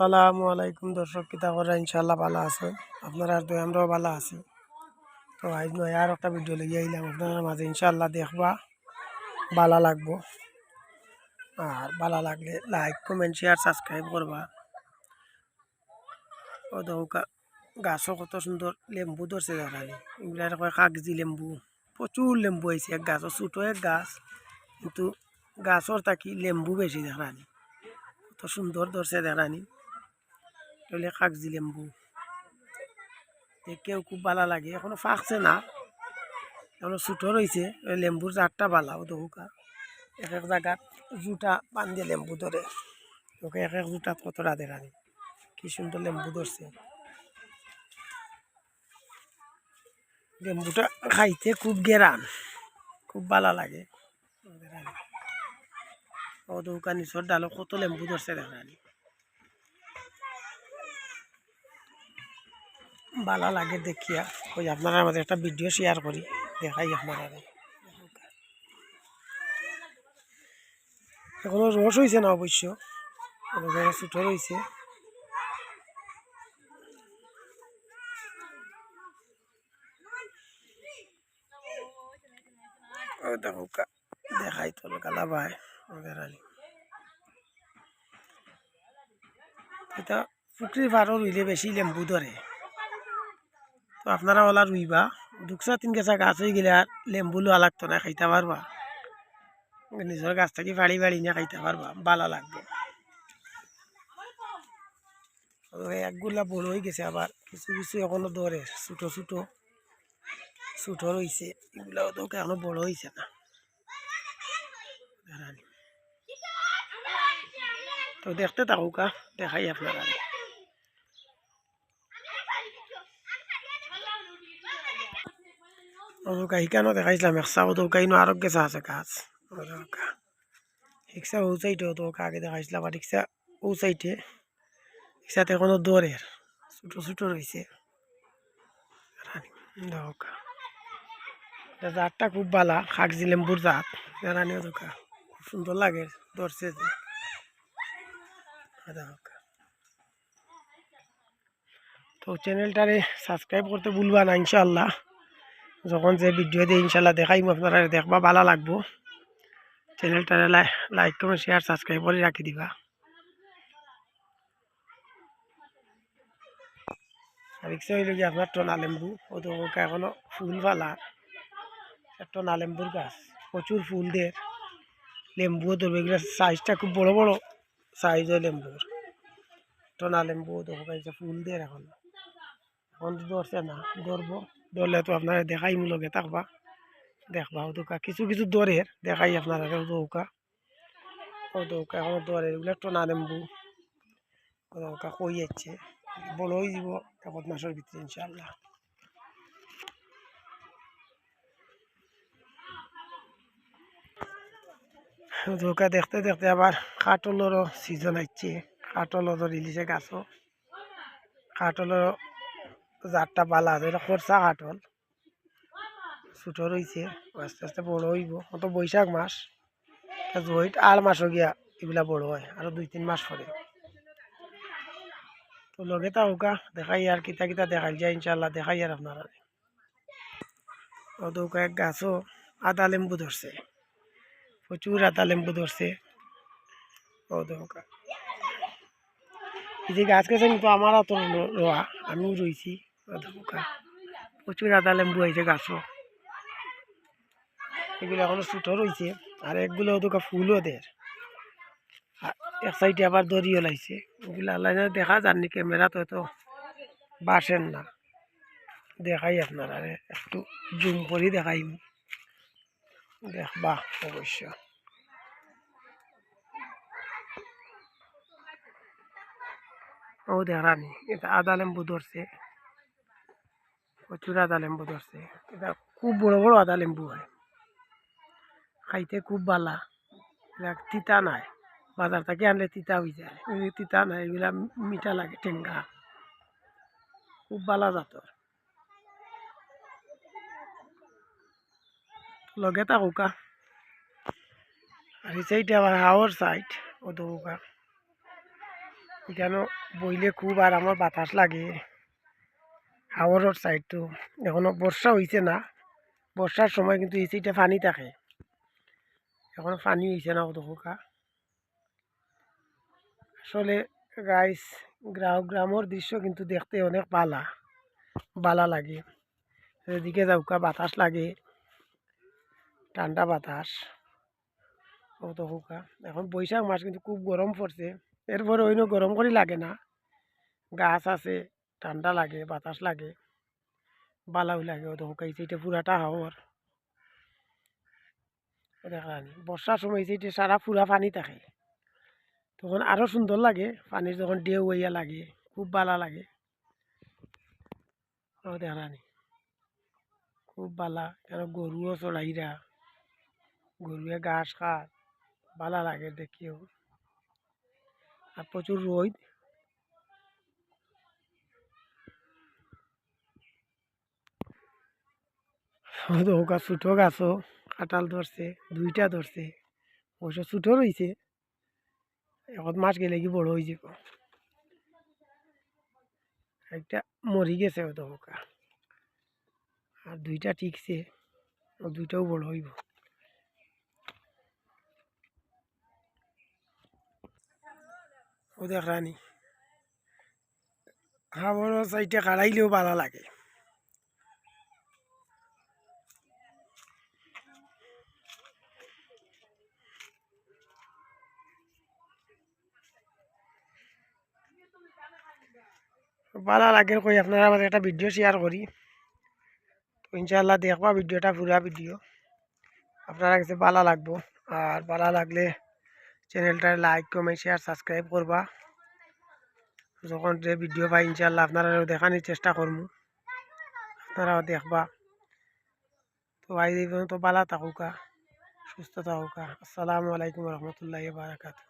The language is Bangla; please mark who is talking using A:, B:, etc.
A: আসসালামু আলাইকুম দর্শক কিতা করা ইনশাল্লাহ ভালো আছে আপনারা আর দুই, আমরাও ভালো আছি। তো আজ নয়, আর একটা ভিডিও লিয়ে আইলাম আপনার মাঝে ইনশাল্লাহ দেখবা, ভালো লাগবো। আর ভালো লাগলে লাইক কমেন্ট শেয়ার সাবস্ক্রাইব করবা। ও দৌকা গাছও কত সুন্দর লেম্বু ধরছে দেখানি এগুলার কয় কাগজি লেম্বু, প্রচুর লেম্বু হয়েছে, এক গাছও ছোটো, এক গাছ। কিন্তু গাছর থাকি লেম্বু বেশি দেখানি কত সুন্দর ধরছে দেখানি তাহলে কাগজি লেম্বু দেখেও খুব ভালো লাগে, এখনও ফাঁকছে না। এখনও ছোটো রয়েছে লেম্বুর জাতটা বালাও দৌকা এক এক জায়গাত জুটা বান্ধিয়ে লেম্বু ধরে ওকে এক এক জুটাত কতটা দেখানি কি সুন্দর লেম্বু ধরছে লেম্বুটা খাইতে খুব গেরান খুব ভালো লাগে। ও দৌকা নিচর ডালো কত লেম্বু ধরছে দেখানি ভালো লাগে দেখিয়া। ওই আপনারা আমাদের একটা ভিডিও শেয়ার করি, দেখাই আপনারা এখনও রস হয়েছে না অবশ্য ছোটো রয়েছে দেখাই তো গালা ভাই ওদের এটা পুকুরির পাড়ও রুইলে বেশি লেম্বু ধরে। আপনারা ওলা রুইবা। দুকসা তিন কেঁচা গাছ হয়ে গেলে আর লেম্বু লোয়া লাগতো না, খাইতে পারবা নিজের গাছ থেকে ফাড়ি ফাড়ি নিয়ে খাইতে পারবা ভালো লাগবে। একগুলা বড় হয়ে গেছে আবার কিছু কিছু এখনও ধরে ছোটো ছোটো। ছোটো রয়েছে এগুলাও তো এখনও বড় হয়েছে না। তো দেখতে থাকুকা, দেখাই আপনারা ওদৌকা শিকানো দেখাইছিলাম একসা ওদৌকা ইনো আরও গেছা আছে গাছ ওদৌকা রিক্সা ও সাইডে ওদৌকা আগে দেখাইছিলাম আর রিক্সা ও সাইডে রিক্সাতে এখনও দৌড়ের ছোটো ছোটো রয়েছে দৌকা জাতটা খুব ভালা খাগজি লেম্বুর জাত রানি ওদৌকা খুব সুন্দর লাগে ধরছে যে ওদৌকা তো চ্যানেলটারে সাবস্ক্রাইব করতে ভুলবা না ইনশাল্লাহ যখন যে ভিডিও দিয়ে ইনশাল্লাহ দেখাইম, আপনারা দেখবা ভালো লাগবো। চ্যানেলটারে লাইক কমেন্ট শেয়ার সাবস্ক্রাইব করে রাখি দিবা। রিক্সা হইল আপনার টনা লেম্বু? ও তো এখনও ফুল ফালা টনা গাছ, প্রচুর ফুল দিয়ে লেম্বুও ধরবে সাইজটা খুব বড় বড়। সাইজ হয় লেম্বুর। টনা লেম্বু তো ফুল দিয়ে এখন। এখন তো না, ধরবো। ধরলে তো আপনারা দেখাই মূলকে থাকবা দেখবা দৌকা কিছু কিছু দরের দেখাই আপনারা দৌকা। ও দৌকা এখন দরের, এগুলো টনা লেম্বু ও দৌকা কই যাচ্ছে বড় হয়ে যাব এক মাসের ভিতরে ইনশাল্লাহ দৌকা দেখতে দেখতে আবার কাটলেরও সিজন আসছে কাটলেরও রিলিজে গাছও কাটলেরও জাতটা বালা আছে এটা খরচা কাটল ছোটো রয়েছে আস্তে আস্তে বড় হইব। অত বৈশাখ মাস। জৈট আর মাসও গিয়া এগুলা বড় হয়, আরও দুই তিন মাস পরে। তো লগে তা হোকা দেখাই আর কিতা কিতা দেখাই যায় ইনশাল্লাহ দেখাই আর আপনারা। দৌকা এক গাছও আদা লেম্বু ধরছে। প্রচুর আদা লেম্বু ধরছে। দৌকা। এই যে গাছ গেছে কিন্তু আমার অত রোয়া, আমিও রয়েছি প্রচুর আদা লেম্বু হয়েছে গাছও। এগুলো এখনও ছোটো রয়েছে আর একগুলো দোকা ফুলও দের আর এক সাইডে আবার দড়িও লাইছে ওগুলো আল্লাহ দেখা যাননি ক্যামেরা তো তো বাসেন না। দেখাই আপনারা রে, একটু জুম করি দেখাই। দেখবা অবশ্য। ও দেখানি এটা আদা লেম্বু ধরছে। প্রচুর আদা লেম্বু ধরছে। এটা খুব বড় বড় আদা লেম্বু হয়। খাইতে খুব বালা। তিতা নাই। বাজার থেকে আনলে তিতা হয়ে যায়। তিতা নাই, এগুলা মিঠা লাগে টেঙ্গা খুব বালা জাতর লগে থাকুকা। আর এই সাইডে সাইড ও দৌকা এখানে বইলে খুব আর আমার বাতাস লাগে। হাওয়ার সাইড তো। এখনও বর্ষা হয়েছে না। বর্ষার সময় কিন্তু এই সাইডে পানি থাকে। এখনও পানি হয়েছে না অত খোকা আসলে গাইস গ্রাম গ্রামের দৃশ্য কিন্তু দেখতে অনেক বালা বালা লাগে। এদিকে যাওকা বাতাস লাগে। ঠান্ডা বাতাস। অত খোকা এখন বৈশাখ মাস কিন্তু খুব গরম পড়ছে এরপরে অন্য গরম করে লাগে না। গাছ আছে। ঠান্ডা লাগে, বাতাস লাগে, বালাও লাগে অত খোকা এটা পুরাটা হাওয়ার দেখানি বর্ষার সময় সেইটা সারা পুরা পানি থাকে। তখন আরও সুন্দর লাগে পানির যখন ঢেউ হইয়া লাগে, খুব বালা লাগে। ও দেখানি খুব বালা কেন গরুও চড়াইরা গরুয়ে ঘাস খায় বালা লাগে দেখিও। আর প্রচুর রোদ ওকা ছোটো গাছও কাঁঠাল ধরছে, দুইটা ধরছে, অবশ্য ছোটো রয়েছে এখন মাস গেলে কি বড় হয়ে যাব? একটা মরি গেছে ওটা ওকা আর দুইটা টিকছে ও দুইটাও বড় হইব। ও দেখ রানি। খাবার সাইডে কাড়াইলেও ভালো লাগে। ভালো লাগে কই আপনারা আমাদের একটা ভিডিও শেয়ার করি তো ইনশাল্লাহ দেখবা ভিডিওটা পুরা ভিডিও আপনারা কাছে ভালো লাগবো। আর ভালো লাগলে চ্যানেলটা লাইক কমেন্ট শেয়ার সাবস্ক্রাইব করবা যখন যে ভিডিও পাই ইনশাল্লাহ আপনারা দেখানোর চেষ্টা করব আপনারাও দেখবা। তো আই পর্যন্ত ভালো থাকুকা, সুস্থ থাকুকা। আসসালামু আলাইকুম রহমতুল্লাহ বারাকাতু